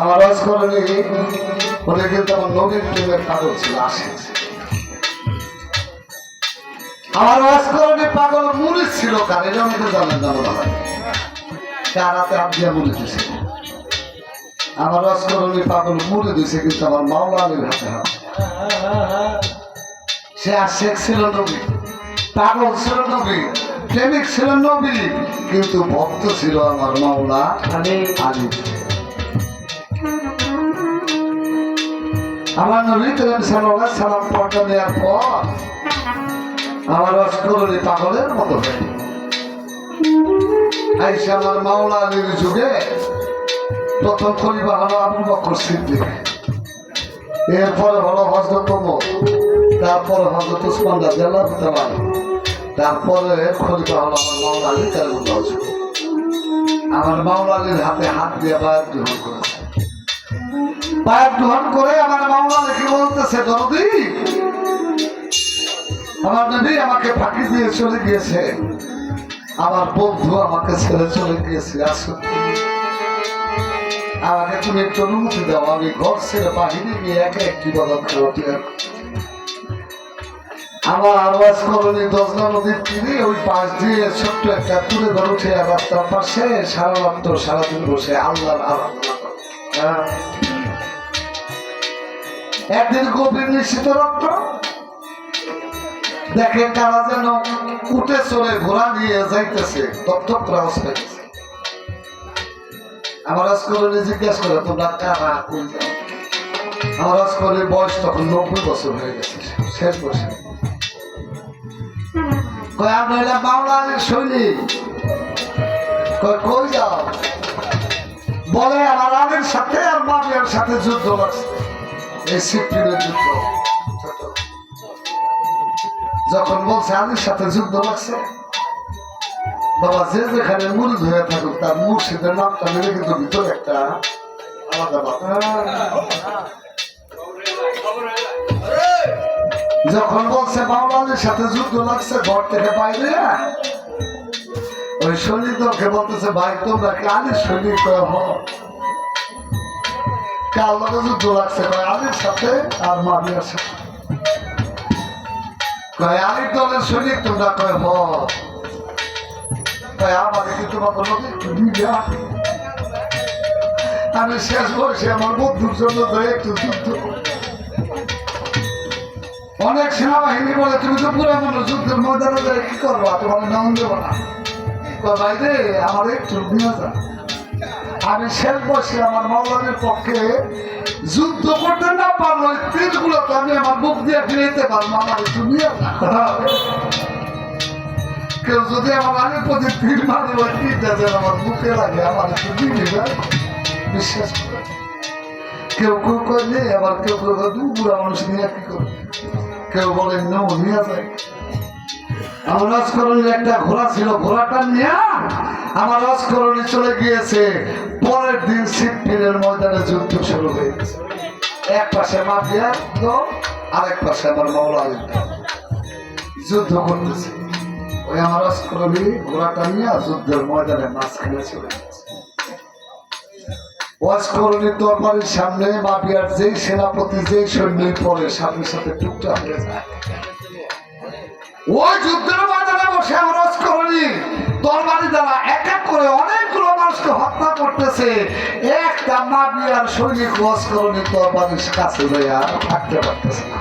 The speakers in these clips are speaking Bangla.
আমার অস্করণী উনি কিন্তু আমার নবীর প্রেমের পাগল ছিল, আসে। আমার অস্করণী পাগল মুড়ি ছিল কার এটা অনেকে জানেন না মনে হয়। কারাতে আবিয়া মুড়ি আমার অস্করণী পাগল মুড়ি দিছে কিন্তু আমার মাওলা হাতে হাত। সে আশেক ছিল নবী, পাগল ছিল নবী। প্রেমিক ছিল নবী, কিন্তু ভক্ত ছিল আমার মাওলা আলী। আমার নবী সাল্লাল্লাহু আলাইহি সাল্লাম পর্দা দেওয়ার পর আমার অস্করণী পাগলের মতো হয়ে। আইসা আমার মাওলা আলীর যুগে প্রথম খলিফা হলো আবু বকর সিদ্দিক। এরপরে হলো হজরত তারপরে হজরত উসমান রাদিয়াল্লাহু তাআলা তারপরে খলিফা হলো আমার মাওলা আলী হুজুর। আমার মাওলা আলীর হাতে হাত দিয়ে বায়াত গ্রহণ করেছে বায়াত গ্রহণ করে আমার মাওলা আলীকে বলতেছে, দরদি, আমার নবী আমাকে ফাঁকি দিয়ে চলে গিয়েছে। আমার বন্ধু আমাকে ছেড়ে চলে গিয়েছে আসো আমাকে তুমি একটু অনুমতি দাও, আমি ঘর ছেড়ে বাহিনী গিয়ে একে একটি বদল খেলাটি আমার আওয়াজ কলোনি দশনা নদীর তীরে ওই পাশ দিয়ে ছোট্ট একটা তুলে ঘর উঠে রাস্তার পাশে সারা রাত্র সারাদিন বসে আল্লাহ হ্যাঁ। একদিন গভীর নিশ্চিত রাত্র দেখে তারা যেন উঠে চলে, ঘোড়া নিয়ে যাইতেছে অবস্থা আমার আজকরণে জিজ্ঞেস করে, তোমরা কারা? আমার আজকরের বয়স তখন নব্বই বছর হয়ে গেছে, শেষ বয়সে। কয় আমরা এলাম বাংলা কই যাও? বলে আমার আলীর সাথে আর মামিয়ার সাথে যুদ্ধ লাগছে এই যুদ্ধ। যখন বলছে আলীর সাথে যুদ্ধ লাগছে বাবা যে যেখানে মুড়ি হয়ে থাকুক, তার মুর্শিদের নামটা মেরে কিন্তু ভিতরে একটা আলাদা বাবা যখন বলছে বাংলাদেশের সাথে যুদ্ধ লাগছে, ঘর থেকে বাইরে ওই সৈনিক দলকে বলতেছে, ভাই, তোমরা কি আলীর সৈনিক কার যুদ্ধ লাগছে? কয় সাথে আর মামিয়ার সাথে। কয় দলের সৈনিক তোমরা কয় হ কয়, আমার কি তোমার লোকে আমি শেষ বয়সে আমার বন্ধুর জন্য একটু যুদ্ধ। অনেক সেনাবাহিনী বলে তুমি তো পুরো মনে যুদ্ধের ময়দানে যাই কি করব? তোমার নাম দেবো না। কয়, ভাই রে আমার একটু নিয়ে যা আমি শেষ বসে আমার মাওলানের পক্ষে যুদ্ধ করতে না পারল তো আমি আমার বুক দিয়ে ফিরে যেতে পারব আমার একটু কেউ যদি আমার আগের প্রতি তীর মারে ওই তীরটা যেন আমার বুকে লাগে আমার একটু দিয়ে বিশ্বাস করে। কেউ কেউ করলে আবার কেউ কেউ কয়, দু বুড়া মানুষ নিয়ে কি করবে? কেউ বলে নো নিয়ে যায় আমার রাজকরণের একটা ঘোড়া ছিল, ঘোড়াটা নিয়ে আমার রাজকরণে চলে গিয়েছে। পরের দিন সিপিনের ময়দানে যুদ্ধ শুরু হয়ে গেছে। এক পাশে মাফিয়া দল আরেক পাশে আমার মাওলা যুদ্ধ করতেছে। ওই আমার রাজকরণী ঘোড়াটা নিয়ে যুদ্ধের ময়দানে মাঝখানে চলে ওয়াজকরণী তরবারির সামনে মাফিয়ার যেই সেনাপতি, যেই সৈনিক পরে সাথে সাথে টুকটা হয়ে যায়। ওই যুদ্ধের ময়দানে বসে ওয়াজকরণী তরবারি দ্বারা এক এক করে অনেকগুলো মানুষকে হত্যা করতেছে, একটা মাফিয়ার সৈনিক ওয়াজকরণী তরবারির কাছে লইয়া থাকতে পারতেছে না।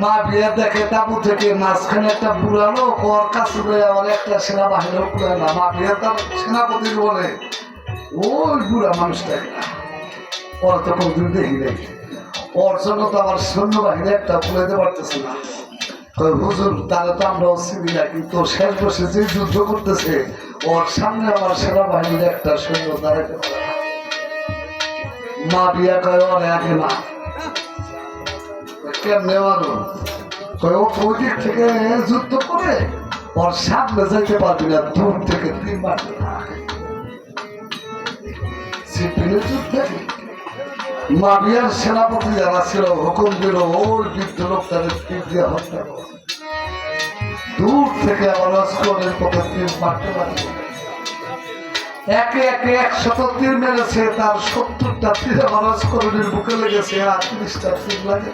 মা বিয়ে দেখে তাবু থেকে মাঝখানে একটা বুড়া লোক ওর কাছে আমার একটা সেনাবাহিনী পুরা না মা বিয়ে তার সেনাপতি বলে ওই বুড়া মানুষটা ওর তো কোনদিন দেখি। নাই ওর জন্য তো আমার সৈন্যবাহিনী একটা ফুলাইতে পারতেছে না। হুজুর, তাহলে তো আমরা চিনি না কিন্তু শেষ বসে যে যুদ্ধ করতেছে, ওর সামনে আমার সেনাবাহিনীর একটা সৈন্য না। মা বিয়া কয়, ওর আগে মা। কেমনে মারো কয়, ও দিক থেকে যুদ্ধ করে, ওর সামনে যাইতে পারবি না, দূর থেকে তিন মারতে মাবিয়ার সেনাপতি যারা ছিল, হুকুম দিল বৃদ্ধ লোক তাদের দিয়ে হত্যা। দূর থেকে পথে একে একে একশত তীর মেরেছে, তার সত্তরটা তীর বুকে লেগেছে, আর তিরিশটা তীর লাগে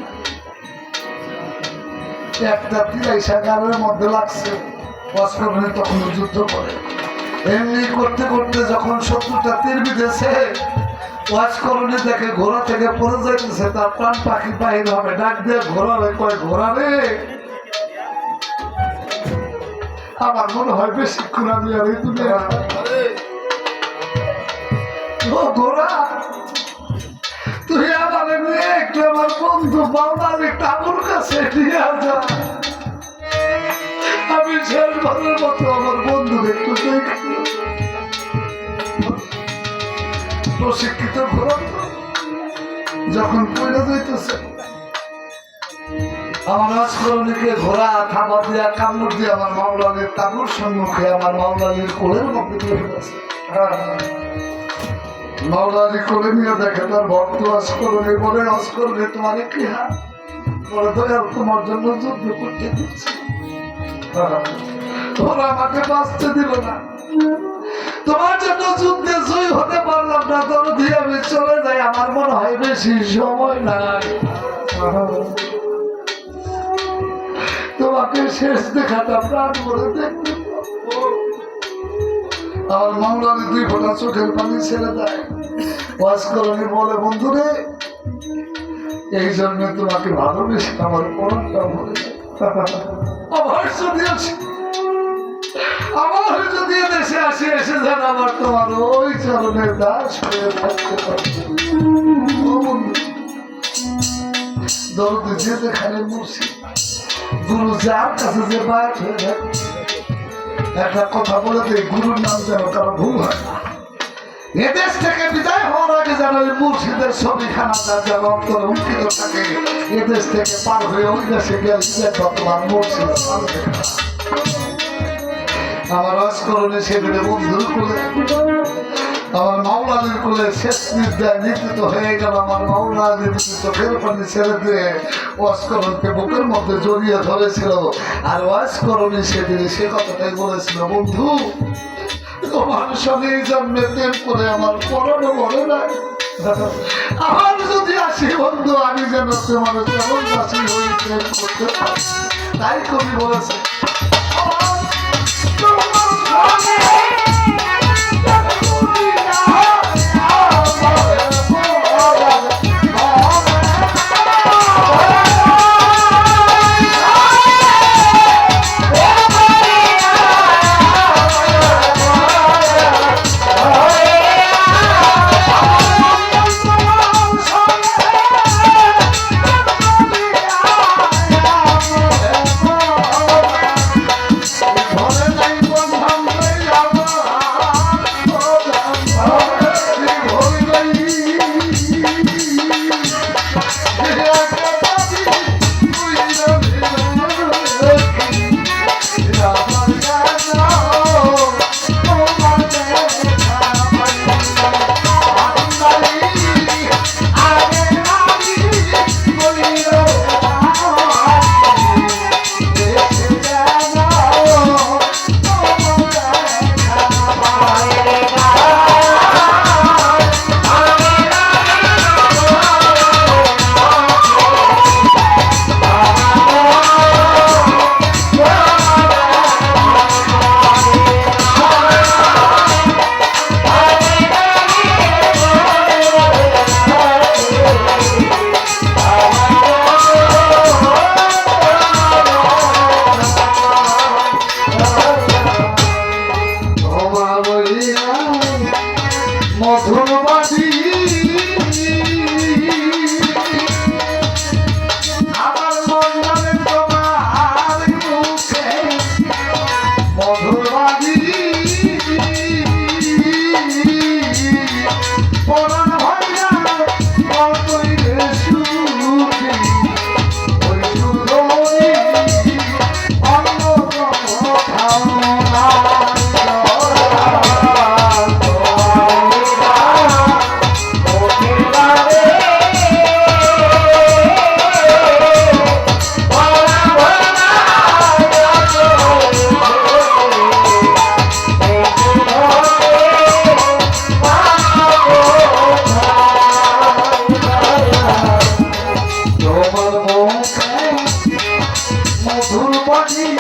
একটা তীর গানের মধ্যে লাগছে অস্করণে তখন যুদ্ধ করে। এমনি করতে করতে যখন শত্রুটা তীর বিঁধেছে, ওয়াজ করণে দেখে ঘোড়া থেকে পড়ে যাইতেছে, তার প্রাণ পাখি বাহির হবে। ডাক দিয়ে রে কয় ঘোড়া রে আমার মনে হয় বেশিক্ষণ আমি আর এই দুনিয়া ও ঘোড়া, তুই আমার একটু আমার বন্ধু বাউনার টাকুর কাছে নিয়ে যা। আমি শেষবারের মতো আমার বন্ধু একটু দেখি প্রশিক্ষিত ঘোরা যখন পড়ে যাইতেছে, আমার রাজকরণীকে ঘোড়া, থাবা দিয়া, কামড় দিয়ে আমার মাওলানের তাবুর সম্মুখে আমার মাওলানের কোলের মধ্যে দিয়ে ফেলেছে মাওলানি কোলে নিয়ে দেখে তার ভক্ত আসকরণে বলে আসকরণে তোমার কি হাত বলে, দয়াল, তোমার জন্য যুদ্ধ করতে দিচ্ছি ওরা আমাকে বাঁচতে দিল না। তোমার জন্য যুদ্ধে জয়ী হতে পারলাম না। তোর দিয়ে আমি চলে যাই। আমার মনে হয় বেশি সময় নাই। তোমাকে শেষ দেখাটা প্রাণ বলে দেখতে পাবো। আমার মামলার দুই ফোটা চোখের পানি ছেড়ে দেয়। ওয়াজকরণী বলে, বন্ধুরে, এই জন্য তোমাকে ভালোবেসে আমার পরমটা বলে দেশে আসি, এসে যান আমার তোমার ওই চরণের দাস হয়ে থাকতে বন্ধু, দরদ যে যেখানে মুর্শিদ গুরু যার কাছে যে হয়ে যায়, একটা কথা বলে দেয় গুরুর নাম যেন কারও ভুল হয় না। এদেশ থেকে বিদায় হওয়ার আগে যেন ওই মুর্শিদের অঙ্কিত থাকে। এদেশ থেকে পার হয়ে ওই দেশে গেলে মুর্শিদ। আমার অস্করণে সেদিনে বন্ধুর কোলে আমার মাওলাদের কোলে শেষ নির্দায় নির্দিত হয়ে গেল। আমার মাওলাদের চোখের পানি ছেড়ে দিয়ে অস্করণকে বুকের মধ্যে জড়িয়ে ধরেছিল। আর অস্করণে সেদিন সে কথাটাই বলেছিল, বন্ধু, তোমার সঙ্গে জন্মে প্রেম করে আমার পরনো মনে নাই আমার যদি আসি বন্ধু, আমি যেন তোমার চরণবাসী হয়ে প্রেম করতে পারি। তাই কবি বলেছে মধুর বনি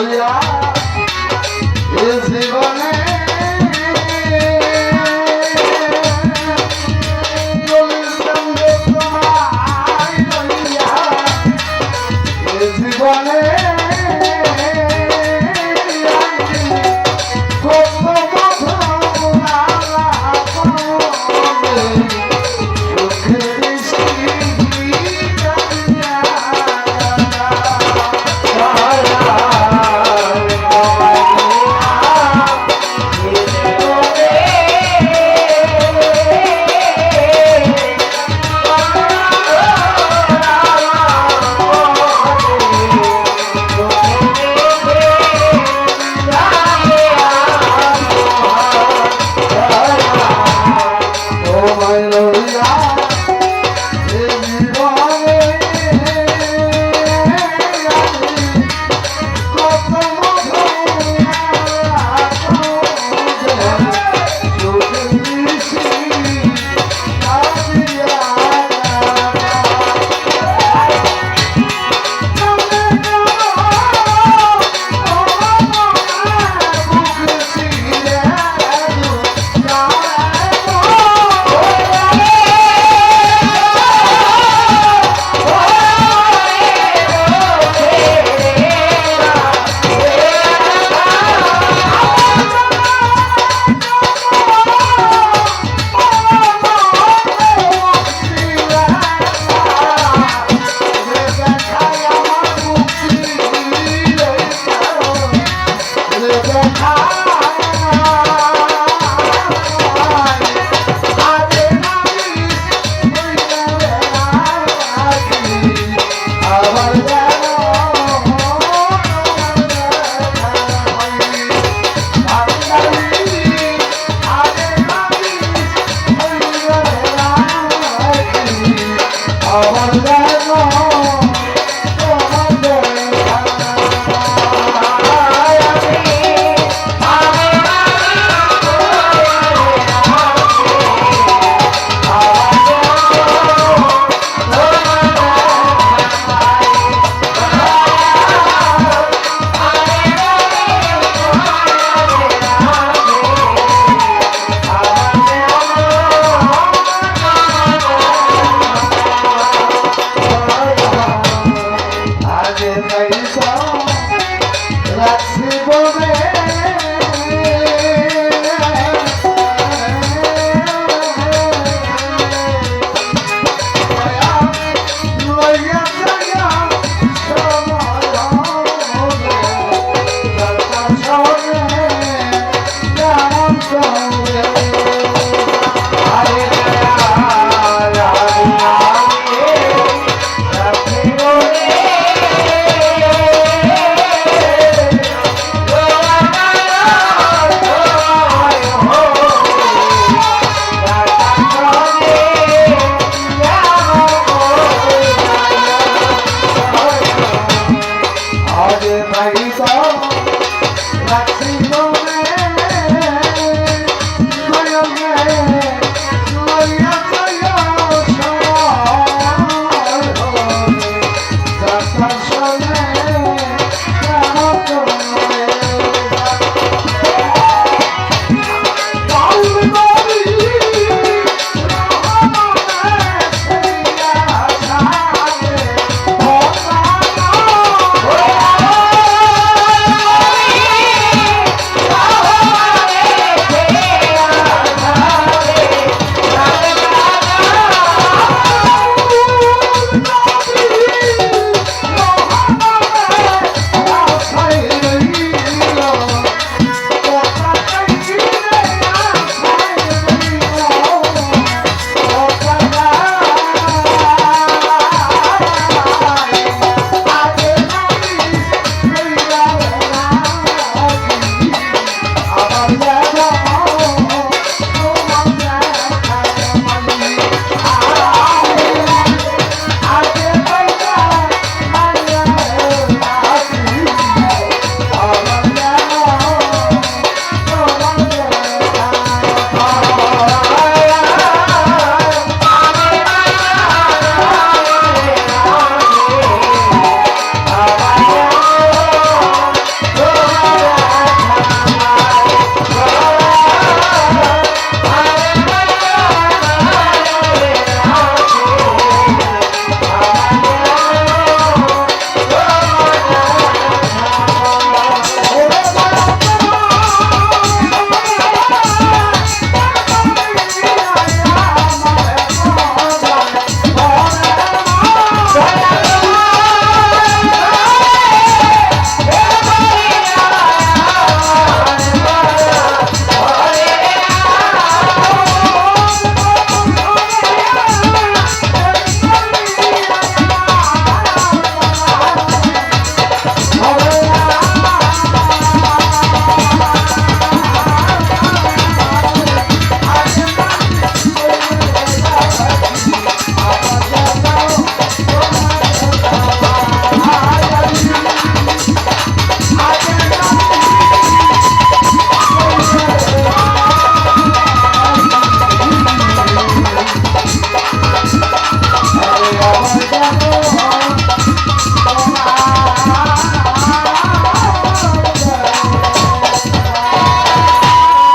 বলিয়া এ জীবন